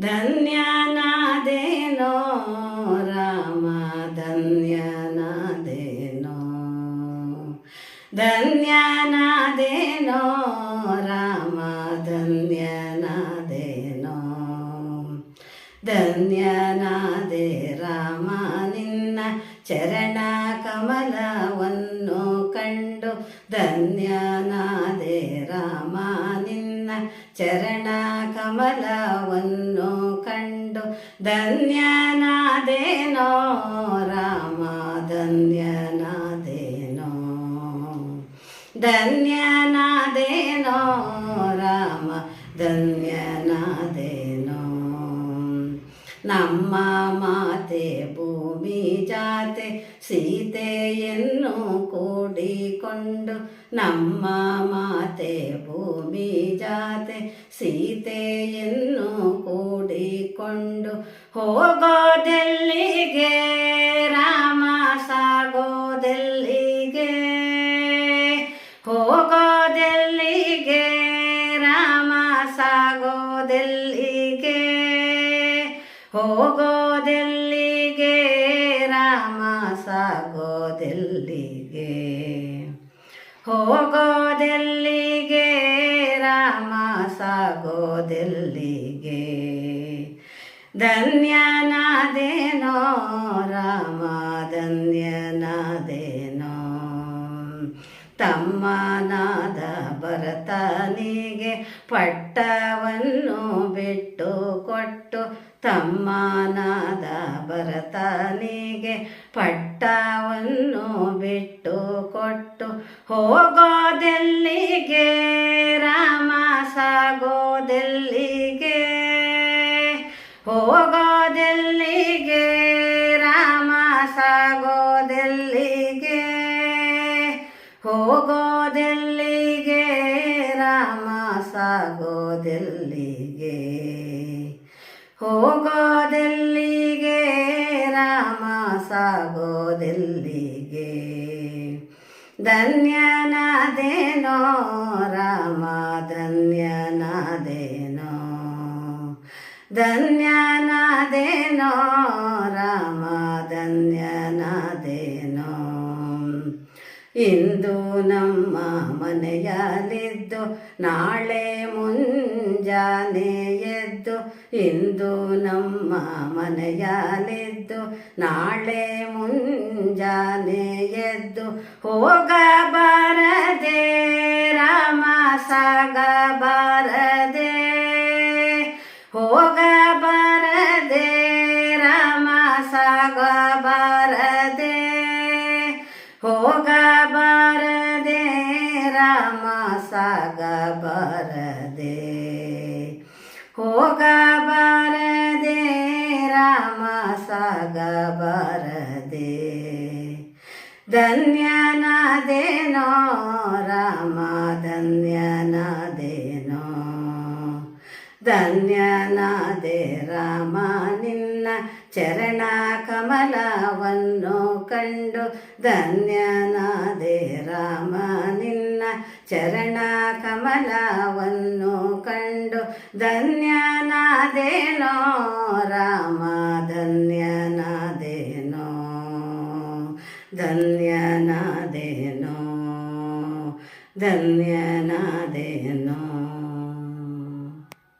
ಧನ್ಯನಾದೇನೋ ರಾಮ ಧನ್ಯನಾದೇನೋ. ಧನ್ಯನಾದೇನೋ ರಾಮ ಧನ್ಯನಾದೇನೋ. ಧನ್ಯನಾದೆ ರಾಮ ನಿನ್ನ ಚರಣ ಕಮಲವನ್ನು ಕಂಡು. ಧನ್ಯನಾದೆ ರಾಮ ಚರಣ ಕಮಲವನ್ನು ಕಂಡು ಧನ್ಯನಾದೇನೋ ರಾಮ ಧನ್ಯನಾದೇನೋ ಧನ್ಯನಾದೇನೋ ರಾಮ ಧನ್ಯನಾದೇನೋ ನಮ್ಮ ಮಾತೆ ಭೂಮಿ ಜಾತೆ ಸೀತೆಯನ್ನು ಕೂಡಿಕೊಂಡು ನಮ್ಮ ಮಾತೆ ಭೂಮಿ ಜಾತೆ ಸೀತೆಯನ್ನು ಕೂಡಿಕೊಂಡು ಹೋಗೋದೆಲ್ಲಿಗೆ ಹೋಗೋದೆಲ್ಲಿಗೆ? ರಾಮ ಸಾಗೋದೆಲ್ಲಿಗೆ? ಹೋಗೋದೆಲ್ಲಿಗೆ? ರಾಮ ಸಾಗೋದೆಲ್ಲಿಗೆ? ಧನ್ಯನಾದೇನೋ ರಾಮ ಧನ್ಯನಾದೇನೋ. ತಮ್ಮನಾದ ಭರತನಿಗೆ ಪಟ್ಟವನ್ನು ಬಿಟ್ಟು ಕೊಟ್ಟು ತಮ್ಮನಾದ ಭರತನಿಗೆ ಪಟ್ಟವನ್ನು ಬಿಟ್ಟು ಕೊಟ್ಟು ಹೋಗೋದೆಲ್ಲಿಗೆ? ರಾಮ ಸಾಗೋದೆಲ್ಲಿಗೆ? ಹೋಗೋದೆಲ್ಲಿಗೆ? ರಾಮ ಸಾಗೋದೆಲ್ಲಿಗೆ? ಹೋಗೋದೆಲ್ಲಿಗೆ? ರಾಮ ಸಾಗೋದೆಲ್ಲಿಗೆ? ಹೋಗೋದೆಲ್ಲಿಗೆ? ರಾಮ ಸಾಗೋದೆಲ್ಲಿಗೆ? ಧನ್ಯನಾದೇನೋ ರಾಮ ಧನ್ಯನಾದೇನೋ. ಧನ್ಯನಾದೇನೋ ರಾಮ ಧನ್ಯನಾದೇನೋ. ಇಂದು ನಮ್ಮ ಮನೆಯಲ್ಲಿದ್ದು ನಾಳೆ ಮುಂಜಾನೆ ಎದ್ದು, ಇಂದು ನಮ್ಮ ಮನೆಯಲ್ಲಿದ್ದು, ನಾಳೆ ಮುಂಜಾನೆ ಎದ್ದು ಹೋಗಬಾರದೆ, ರಾಮ ಸಾಗಬಾರದೆ. ಹೋಗಬಾರದೆ, ರಾಮ ಸಾಗಬಾರದೆ. ಹೋಗಬಾರದೆ, ರಾಮ ಸಾಗಬಾರದೆ. ಧನ್ಯನಾದೇನೋ ರಾಮ ಧನ್ಯನಾದೇನೋ ಧನ್ಯನಾದೆ, ರಾಮ, ನಿನ್ನ ಚರಣ ಕಮಲವನ್ನು ಕಂಡು. ಧನ್ಯನಾದೆ, ರಾಮ, ನಿನ್ನ ಚರಣ ಕಮಲವನ್ನು ಕಂಡು. ಧನ್ಯನಾದೇನೋ ರಾಮ ಧನ್ಯನಾದೇನೋ ಧನ್ಯನಾದೇನೋ ಧನ್ಯನಾದೇನೋ